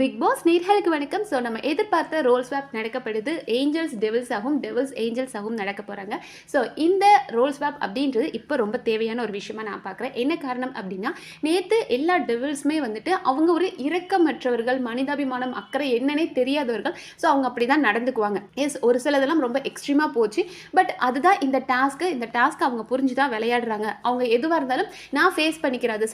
Big pass நேர்களுக்கு வணக்கம். So நம்ம எதிர்பார்த்த ரோல் ஸ்வாப் நடக்கப்படுது. ஏஞ்சல்ஸ் டெவில்ஸ் ஆகும். டெவில்ஸ் ஏஞ்சல்ஸ் ஆகும் நடக்க போகிறாங்க ஸோ இந்த ரோல் ஸ்வாப் அப்படின்றது இப்போ ரொம்ப தேவையான ஒரு விஷயமா நான் பார்க்குறேன். என்ன காரணம் அப்படின்னா நேற்று எல்லா டெவில்ஸுமே வந்துட்டு அவங்க ஒரு இரக்கமற்றவர்கள் மனிதாபிமானம் அக்கறை என்னன்னே தெரியாதவர்கள். ஸோ அவங்க அப்படி தான் நடந்துக்குவாங்க. எஸ் ஒரு சிலதெல்லாம் ரொம்ப எக்ஸ்ட்ரீமாக போச்சு. பட் அதுதான் இந்த டாஸ்க்கு இந்த டாஸ்க் அவங்க புரிஞ்சு தான் விளையாடுறாங்க. அவங்க எதுவாக இருந்தாலும் நான் ஃபேஸ் பண்ணிக்கிறேன் அது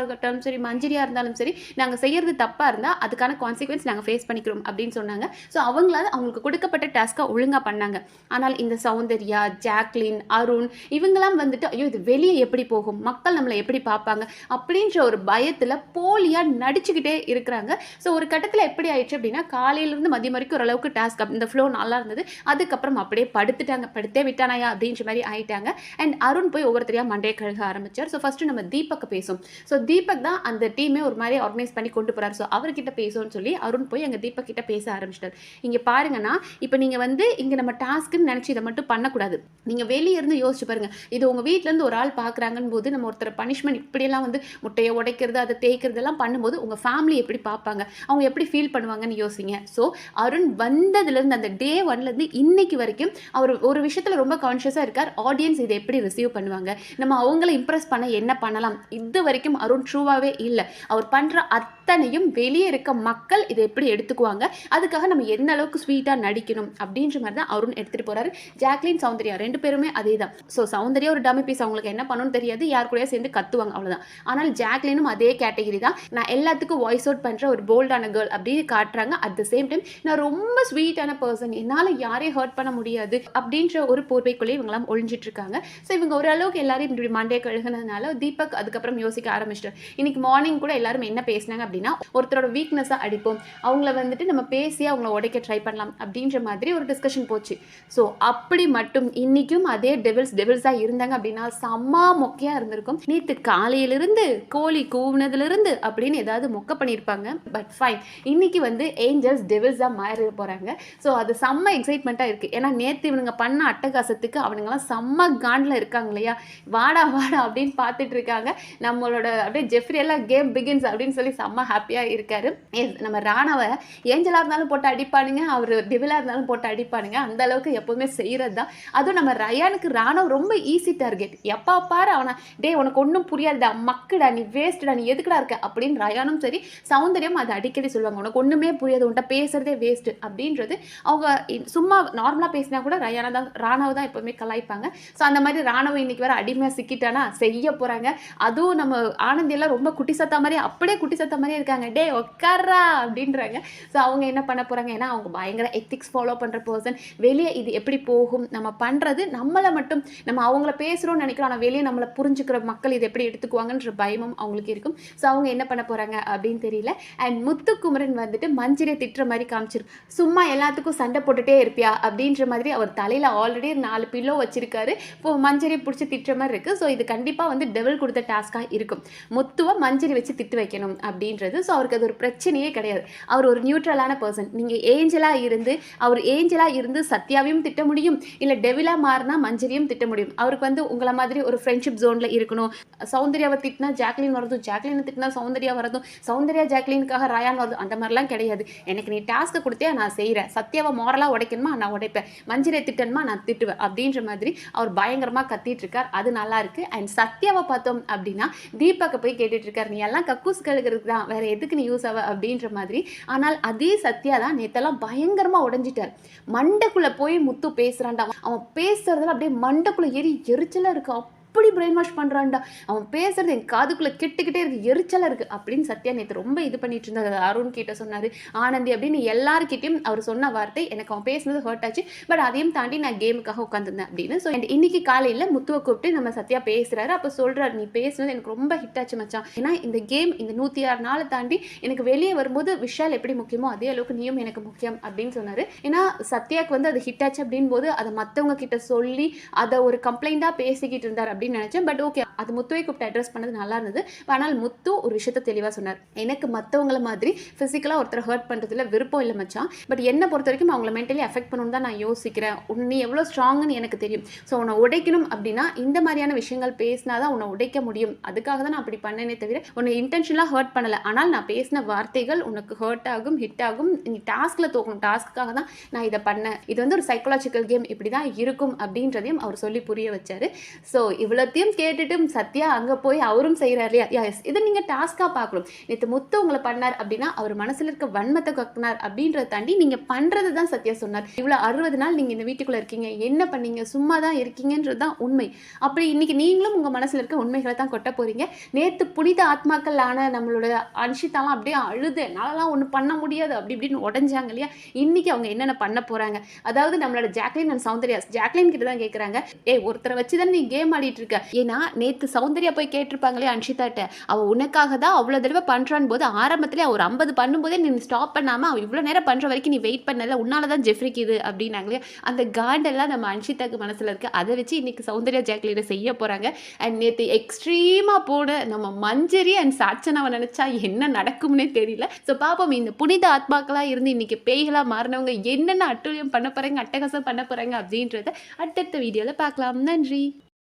இருக்கட்டும் சரி மஞ்சரியாக இருந்தாலும் சரி நாங்கள் செய்கிறது தப்பாக இருந்தால் அதுக்கான கான்சிக்வன்ஸ் நாங்கள் ஃபேஸ் பண்ணிக்கிறோம் அப்படின்னு சொன்னாங்க. ஸோ அவங்களால அவங்களுக்கு கொடுக்கப்பட்ட டாஸ்க்கை ஒழுங்காக பண்ணாங்க. ஆனால் இந்த சௌந்தர்யா ஜாக்லின் அருண் இவங்கெல்லாம் வந்துட்டு ஐயோ இது வெளியே எப்படி போகும்? மக்கள் நம்மளை எப்படி பார்ப்பாங்க? அப்படின்ற ஒரு பயத்தில் போலியாக நடிச்சுக்கிட்டே இருக்கிறாங்க. ஸோ ஒரு கட்டத்தில் எப்படி ஆயிடுச்சு அப்படின்னா காலையிலேருந்து மதியம் வரைக்கும் ஓரளவுக்கு டாஸ்க் இந்த ஃப்ளோ நல்லா இருந்தது. அதுக்கப்புறம் அப்படியே படுத்துட்டாங்க. படுத்தே விட்டானாயா? அப்படின்ற மாதிரி ஆயிட்டாங்க. அண்ட் அருண் போய் ஒவ்வொருத்தரையாக மண்டே கழுக ஆரம்பிச்சார். ஸோ ஃபஸ்ட்டு நம்ம தீபக் பேசும் ஸோ தீபக் தான் அந்த டீமே ஒரு மாதிரி ஆர்கனைஸ் பண்ணி கொண்டு போகிறார் ஸோ அவர்கிட்ட பேசும்னு சொல்லி அருண் போய் அங்கே தீபக் கிட்ட பேச ஆரம்பிச்சிட்டார். இங்கே பாருங்கன்னா இப்போ நீங்கள் வந்து இங்கே நம்ம டாஸ்க்குன்னு நினச்சி இதை மட்டும் பண்ணக்கூடாது. நீங்கள் வெளியே இருந்து யோசிச்சு பாருங்க. இது உங்கள் வீட்டிலேருந்து ஒரு ஆள் பார்க்குறாங்கன்னு போது நம்ம ஒருத்தர் பனிஷ்மெண்ட் இப்படியெல்லாம் வந்து முட்டையை உடைக்கிறது அதை தேய்க்கிறதெல்லாம் பண்ணும்போது உங்கள் ஃபேமிலி எப்படி பார்ப்பாங்க? அவங்க எப்படி ஃபீல் பண்ணுவாங்கன்னு யோசிங்க. ஸோ அருண் வந்ததுலேருந்து அந்த டே ஒன்லேருந்து இன்னைக்கு வரைக்கும் அவர் ஒரு விஷயத்தில் ரொம்ப கான்ஷியஸாக இருக்கார். ஆடியன்ஸ் இதை எப்படி ரிசீவ் பண்ணுவாங்க? நம்ம அவங்கள இம்ப்ரெஸ் பண்ண என்ன பண்ணலாம்? இது வரைக்கும் அருண் ட்ரூவாகவே இல்லை. அவர் பண்ணுற அத்தனையும் வெளியே இருக்க மக்கள் இதை எப்படி எடுத்துக்குவாங்க? அதுக்காக நம்ம எந்த அளவுக்கு ஸ்வீட்டாக நடிக்கணும்? அப்படின்ற மாதிரி தான் அருண் எடுத்துகிட்டு போகிறாரு ஜாக்லின் சௌந்தர்யா ரெண்டு பேருமே அதே தான் ஸோ சௌந்தர்யா ஒரு டமி பீஸ் அவங்களுக்கு என்ன பண்ணணும்னு தெரியாது. யார் கூடயா சேர்ந்து கத்துவாங்க அவ்வளோதான் ஆனால் ஜாக்லினும் அதே கேட்டகரி தான். நான் எல்லாத்துக்கும் வாய்ஸ் அவுட் பண்ணுற ஒரு போல்டான கேர்ள் அப்படின்னு காட்டுறாங்க. அட் த சேம் டைம் நான் ரொம்ப ஸ்வீட்டான பர்சன் என்னால் யாரையும் ஹர்ட் பண்ண முடியாது அப்படின்ற ஒரு போர்வைக்குள்ளே இவங்களாம் ஒழிஞ்சிட்டு இருக்காங்க ஸோ இவங்க ஓரளவுக்கு எல்லாரும் இப்படி மண்டே கழுகுனதுனால தீபக் அதுக்கப்புறம் யோசிக்க ஆரம்பிச்சிட்டார். இன்னைக்கு மார்னிங் கூட எல்லாரும் என்ன பேசினாங்க அப்படின்னு ஒருத்தரோட வீக்னஸாக அடிப்போம். அவங்கள வந்துட்டு நம்ம பேசி அவங்கள உடைக்க ட்ரை பண்ணலாம் அப்படின்ற மாதிரி ஒரு டிஸ்கஷன் போச்சு. ஸோ அப்படி மட்டும் இன்னைக்கும் அதே டெவில்ஸ் டெவில்ஸாக இருந்தாங்க அப்படின்னா செம்ம மொக்கையாக இருந்திருக்கும். நேற்று காலையிலிருந்து கோழி கூவுனதுலேருந்து அப்படின்னு ஏதாவது மொக்க பண்ணியிருப்பாங்க பட் ஃபைன் இன்னைக்கு வந்து ஏஞ்சல்ஸ் டெவில்ஸாக மாறி போகிறாங்க ஸோ அது செம்ம எக்ஸைட்மெண்ட்டாக இருக்குது ஏன்னா நேற்று இவனுங்க பண்ண அட்டகாசத்துக்கு அவனுங்களாம் செம்ம காண்டில் இருக்காங்க இல்லையா? வாடா வாடா அப்படின்னு பார்த்துட்டு இருக்காங்க. நம்மளோட அப்படியே ஜெஃப்ரி எல்லாம் கேம் பிகின்ஸ் அப்படின்னு சொல்லி செம்ம ஹாப்பியாக இருக்காரு. நம்ம ராணாவை ஏஞ்சலாக இருந்தாலும் போட்டு அடிப்பானுங்க அவர் டிவிலாக இருந்தாலும் போட்டு அடிப்பானுங்க. அந்த அளவுக்கு எப்போவுமே செய்கிறது தான் அதுவும் நம்ம ரயானுக்கு ராணவ் ரொம்ப ஈஸி டார்கெட் எப்போ பாரு அவனை டே உனக்கு ஒன்றும் புரியாதுடா மக்குடா நீ வேஸ்ட்டுடா நீ எதுக்குடா இருக்க? அப்படின்னு ரயானும் சரி சௌந்தர்யம் அதை அடிக்கடி சொல்லுவாங்க. உனக்கு ஒன்றுமே புரியாது உன்ட்ட பேசுறதே வேஸ்ட்டு அப்படின்றது அவங்க சும்மா நார்மலாக பேசினா கூட ரயானா தான் ராணவ தான் எப்போவுமே கலாய்ப்பாங்க. ஸோ அந்த மாதிரி ராணுவம் இன்னைக்கு வேற அடிமையாக சிக்கிட்டானா செய்ய போகிறாங்க அதுவும் நம்ம ஆனந்தியெல்லாம் ரொம்ப குட்டி சத்தா மாதிரி அப்படியே குட்டி சத்தா மாதிரியே இருக்காங்க டே உட்காரா அப்படின்றாங்க. ஸோ அவங்க என்ன பண்ண போகிறாங்க ஏன்னா அவங்க பயங்கர எத்திக்ஸ் ஃபாலோ பண்ணுற பர்சன் வெளியே இது எப்படி போகும்? நம்ம பண்ணுறது நம்மளை மட்டும் நம்ம அவங்கள பேசுகிறோம்னு நினைக்கிறோம். ஆனால் வெளியே நம்மளை புரிஞ்சுக்கிற மக்கள் இதை எப்படி எடுத்துக்குவாங்கன்ற பயமும் அவங்களுக்கு இருக்கும். ஸோ அவங்க என்ன பண்ண போகிறாங்க அப்படின்னு தெரியல. அண்ட் முத்துக்குமரன் வந்துட்டு மஞ்சிரை திட்டுற மாதிரி காமிச்சிருக்கு சும்மா எல்லாத்துக்கும் சண்டை போட்டுட்டே இருப்பியா? அப்படின்ற மாதிரி அவர் தலையில் ஆல்ரெடி நாலு பில்லோ வச்சிருக்காரு. இப்போ மஞ்சரியை பிடிச்சி திட்டுற மாதிரி இருக்குது ஸோ இது கண்டிப்பாக வந்து டெவல் கொடுத்த டாஸ்க்காக இருக்கும். முத்துவை மஞ்சரி வச்சு திட்டு வைக்கணும் அப்படின்னு அப்படின்றது. ஸோ அவருக்கு அது ஒரு பிரச்சனையே கிடையாது. அவர் ஒரு நியூட்ரலான பர்சன் நீங்கள் ஏஞ்சலாக இருந்து அவர் ஏஞ்சலாக இருந்து சத்யாவையும் திட்ட முடியும். இல்லை டெவிலாக மாறினா மஞ்சரியும் திட்ட முடியும். அவருக்கு வந்து உங்களை மாதிரி ஒரு ஃப்ரெண்ட்ஷிப் ஜோனில் இருக்கணும். சௌந்தர்யாவை திட்டினா ஜாக்லின் வரதும் ஜாக்லினை திட்டினா சௌந்தர்யா வரதும் சௌந்தர்யா ஜாக்லினுக்காக ராயான் வரதும் அந்த மாதிரிலாம் கிடையாது. எனக்கு நீ டாஸ்க்கை கொடுத்தே நான் செய்கிறேன் சத்யாவை மாரலாக உடைக்கணுமா நான் உடைப்பேன். மஞ்சரியை திட்டணுமா நான் திட்டுவேன். அப்படின்ற மாதிரி அவர் பயங்கரமாக கத்திட்டு இருக்கார். அது நல்லா இருக்கு. அண்ட் சத்யாவை பார்த்தோம் அப்படின்னா தீபக்கை போய் கேட்டுட்டு இருக்காரு. நீ எல்லாம் கக்கூஸ் கழுகுறதுக்கு தான். வேற எதுக்கு நீ யூஸ் ஆவ அப்படின்ற மாதிரி. ஆனால் அதே சத்யா தான் நேத்தெல்லாம் பயங்கரமாக உடஞ்சிட்டார். மண்டைக்குள்ளே போய் முத்து பேசுறான்டா. அவன் பேசுறதுல அப்படியே மண்டைக்குள்ளே எரி எரிச்சலாக இருக்கு. எப்படி பிரெயின் வாஷ் பண்ணுறான்டா அவன் பேசுறது என் காதுக்குள்ளே கெட்டுக்கிட்டே இருக்கு. எரிச்சலாக இருக்கு. அப்படின்னு சத்யா நேற்று ரொம்ப இது பண்ணிட்டு இருந்தார் அருண் கிட்ட சொன்னார் ஆனந்தி அப்படின்னு எல்லாருக்கிட்டையும் அவர் சொன்ன வார்த்தை எனக்கு அவன் பேசுனது ஹர்ட் ஆச்சு. பட் அதையும் தாண்டி நான் கேமுக்காக உட்காந்துருந்தேன் அப்படின்னு ஸோ இன்னைக்கு காலையில் முத்துவை கூப்பிட்டு நம்ம சத்யா பேசுகிறாரு அப்போ சொல்கிறாரு நீ பேசுனது எனக்கு ரொம்ப ஹிட் ஆச்சு மச்சான். ஏன்னா இந்த கேம் இந்த நூற்றி ஆறு நாளை தாண்டி எனக்கு வெளியே வரும்போது விஷால் எப்படி முக்கியமோ அதே அளவுக்கு நீயும் எனக்கு முக்கியம் அப்படின்னு சொன்னார். ஏன்னா சத்யாக்கு வந்து அது ஹிட் ஆச்சு அப்படின் போது அதை மற்றவங்க கிட்ட சொல்லி அதை ஒரு கம்ப்ளைண்ட்டாக பேசிக்கிட்டு இருந்தார். அப்படின்னு அப்படின்னு நினச்சேன். பட் ஓகே அது முத்துவை கூப்பிட்டு அட்ரஸ் பண்ணது நல்லா இருந்தது. ஆனால் முத்து ஒரு விஷயத்த தெளிவாக சொன்னார். எனக்கு மற்றவங்கள மாதிரி ஃபிசிக்கலாக ஒருத்தர் ஹர்ட் பண்ணுறதுல விருப்பம் இல்லை மச்சான். பட் என்னை பொறுத்த வரைக்கும் அவங்கள மென்டலி அஃபெக்ட் பண்ணணும் தான் நான் யோசிக்கிறேன். உன் நீ எவ்வளோ ஸ்ட்ராங்குன்னு எனக்கு தெரியும். ஸோ உன்னை உடைக்கணும் அப்படின்னா இந்த மாதிரியான விஷயங்கள் பேசினா தான் உன்னை உடைக்க முடியும். அதுக்காக தான் நான் அப்படி பண்ணேனே தவிர உன்னை இன்டென்ஷனலாக ஹர்ட் பண்ணலை. ஆனால் நான் பேசின வார்த்தைகள் உனக்கு ஹர்ட் ஆகும் ஹிட் ஆகும். நீ டாஸ்கில் தோக்கணும் டாஸ்க்காக தான் நான் இதை பண்ணேன். இது வந்து ஒரு சைக்கலாஜிக்கல் கேம் இப்படி தான் இருக்கும் அப்படின்றதையும் அவர் சொல்லி புரிய வச்சார். ஸோ இவ்வளோத்தையும் கேட்டுட்டு சத்யா அங்கே போய் அவரும் செய்கிறார் இல்லையா? எஸ் இதை நீங்கள் டாஸ்க்காக பார்க்கணும். நேற்று முத்து உங்களை பண்ணார் அப்படின்னா அவர் மனசில் இருக்க வன்மத்தை கக்கினார் அப்படின்றத தாண்டி நீங்கள் பண்ணுறது தான் சத்யா சொன்னார். இவ்வளோ அறுபது நாள் நீங்கள் இந்த வீட்டுக்குள்ளே இருக்கீங்க. என்ன பண்ணீங்க? சும்மா தான் இருக்கீங்கன்றது தான் உண்மை. அப்படி இன்றைக்கி நீங்களும் உங்கள் மனசில் இருக்க உண்மைகளை தான் கொட்ட போகிறீங்க நேற்று புனித ஆத்மாக்கள் ஆன நம்மளோட அன்ஷிதாலாம் அப்படியே அழுது என்னாலலாம் ஒன்றும் பண்ண முடியாது. அப்படி இப்படின்னு உடஞ்சாங்க இல்லையா? இன்னைக்கு அவங்க என்னென்ன பண்ண போகிறாங்க அதாவது நம்மளோட ஜாக்லின் அண்ட் சௌந்தர்யாஸ் ஜாக்லின் கிட்ட தான் கேட்குறாங்க ஏய் ஒருத்தரை வச்சு தான் நீ கேம் ஆடிட்டு இருக்க ஏன்னா நேற்று சௌந்தர்யா போய் கேட்டிருப்பாங்களே அன்ஷிதாட்ட. அவள் உனக்காக தான் அவ்வளோ தடவை பண்ணுறான் போது ஆரம்பத்தில் ஒரு ஐம்பது பண்ணும்போதே நீ ஸ்டாப் பண்ணாமல் அவள் இவ்வளோ நேரம் பண்ணுற வரைக்கும் நீ வெயிட் பண்ணல உன்னால தான் ஜெஃப்ரிக்கு இது அப்படின்னாங்களே. அந்த காண்டெல்லாம் நம்ம அன்ஷிதாக்கு மனசில் இருக்கு. அதை வச்சு இன்னைக்கு சௌந்தர்யா ஜாக்லினை செய்ய போகிறாங்க அண்ட் நேற்று எக்ஸ்ட்ரீமாக போன நம்ம மஞ்சரி அண்ட் சாட்சனாவை நினச்சா என்ன நடக்கும்னே தெரியல. ஸோ பாப்போம் இந்த புனித ஆத்மாக்களாக இருந்து இன்னைக்கு பேய்களாக மாறினவங்க என்னென்ன அட்டூழியம் பண்ண போகிறாங்க அட்டகாசம் பண்ண போகிறாங்க அப்படின்றத அடுத்தடுத்த வீடியோவில் பார்க்கலாம். நன்றி.